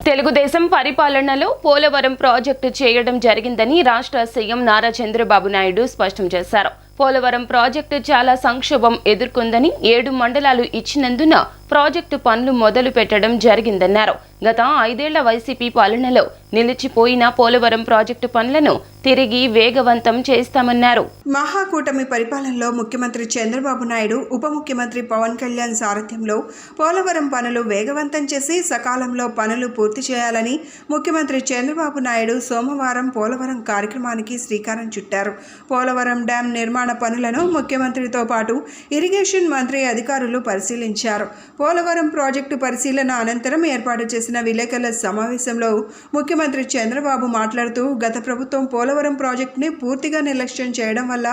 తెలుగుదేశం పరిపాలనలో పోలవరం ప్రాజెక్టు చేయడం జరిగిందని రాష్ట్ర సీఎం నారా చంద్రబాబు నాయుడు స్పష్టం చేశారు. పోలవరం ప్రాజెక్టు చాలా సంక్షోభం ఎదుర్కొందని ఏడు మండలాలు ఇచ్చినందున ప్రాజెక్టు పనులు మొదలు పెట్టడం జరిగిందన్నారు. గత ఐదేళ్ళ వైసీపీ పాలనలో నిలిచిపోయిన పోలవరం ప్రాజెక్టు పనులను తిరిగి వేగవంతం చేస్తామన్నారు. మహాకూటమి పరిపాలనలో ముఖ్యమంత్రి చంద్రబాబు నాయుడు ఉప ముఖ్యమంత్రి పవన్ కళ్యాణ్ సారథ్యంలో పోలవరం పనులు వేగవంతం చేసి సకాలంలో పనులు పూర్తి చేయాలని ముఖ్యమంత్రి చంద్రబాబు నాయుడు సోమవారం పోలవరం కార్యక్రమానికి శ్రీకారం చుట్టారు. పోలవరం డ్యాం నిర్మాణ పనులను ముఖ్యమంత్రితో పాటు ఇరిగేషన్ మంత్రి అధికారులు పరిశీలించారు. పోలవరం ప్రాజెక్టు పరిశీలన అనంతరం ఏర్పాటు చేసిన విలేకరుల సమావేశంలో ముఖ్యమంత్రి చంద్రబాబు మాట్లాడుతూ గత ప్రభుత్వం పోలవరం ప్రాజెక్టుని పూర్తిగా నిర్లక్ష్యం చేయడం వల్ల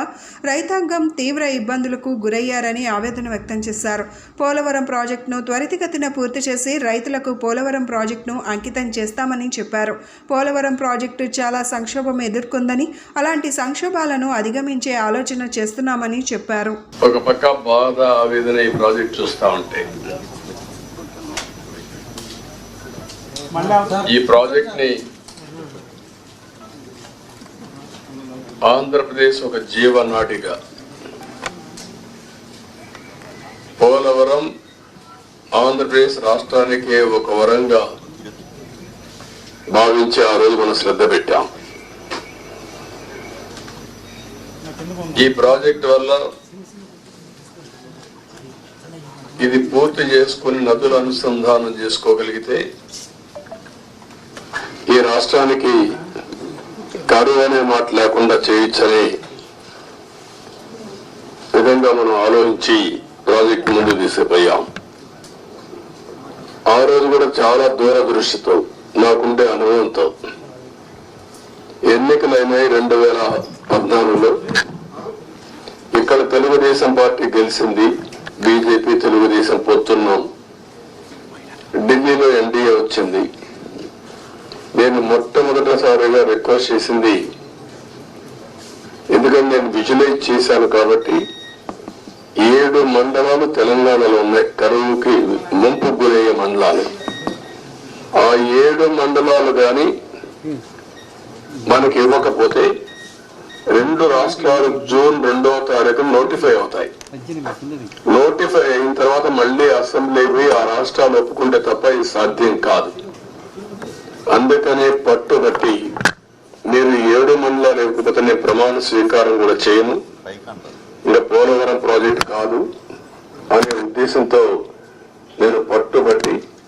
రైతాంగం తీవ్ర ఇబ్బందులకు గురయ్యారని ఆవేదన వ్యక్తం చేశారు. పోలవరం ప్రాజెక్టును త్వరితగతిన పూర్తి చేసి రైతులకు పోలవరం ప్రాజెక్టును అంకితం చేస్తామని చెప్పారు. పోలవరం ప్రాజెక్టు చాలా సంక్షోభం ఎదుర్కొందని అలాంటి సంక్షోభాలను అధిగమించే ఆలోచన చేస్తున్నామని చెప్పారు. ఒక పక్క బాధ ఆవేదన ఈ ప్రాజెక్ట్ చూస్తా ఉంటే. ఈ ప్రాజెక్ట్ని ఆంధ్రప్రదేశ్ ఒక జీవనాటిక పోలవరం ఆంధ్రప్రదేశ్ రాష్ట్రానికే ఒక వరంగా భావించి ఆ రోజు మనం శ్రద్ధ పెట్టాం. ఈ ప్రాజెక్ట్ వల్ల ఇది పూర్తి చేసుకుని నదులు అనుసంధానం చేసుకోగలిగితే రాష్ట్రానికి కరువు అనే మాట లేకుండా చేయించని విధంగా మనం ఆలోచించి ప్రాజెక్ట్ ముందు తీసుకుపోయాం. ఆ రోజు కూడా చాలా దూరదృష్టితో నాకుండే అనుభవంతో ఎన్నికలైనాయి రెండు వేల పద్నాలుగులో ఇక్కడ తెలుగుదేశం పార్టీ గెలిచింది బీజేపీ తెలుగుదేశం పొత్తున్నాం ఢిల్లీలో ఎన్డీఏ వచ్చింది. నేను మొట్టమొదటిసారిగా రిక్వెస్ట్ చేసింది ఎందుకంటే నేను విజువలైజ్ చేశాను కాబట్టి ఏడు మండలాలు తెలంగాణలో ఉన్నాయి. కరువుకి ముంపు గురయ్యే మండలాలు. ఆ ఏడు మండలాలు కానీ మనకి ఇవ్వకపోతే రెండు రాష్ట్రాలు జూన్ రెండవ తారీఖు నోటిఫై అవుతాయి. నోటిఫై అయిన తర్వాత మళ్ళీ అసెంబ్లీ పోయి ఆ రాష్ట్రాలు ఒప్పుకుంటే తప్ప ఇది సాధ్యం కాదు. అందుకనే పట్టుబట్టి మీరు ఏడు మండల ఇవ్వకపోతే ప్రమాణ స్వీకారం కూడా చేయను. ఇంకా పోలవరం ప్రాజెక్ట్ కాదు అనే ఉద్దేశంతో నేను పట్టుబట్టి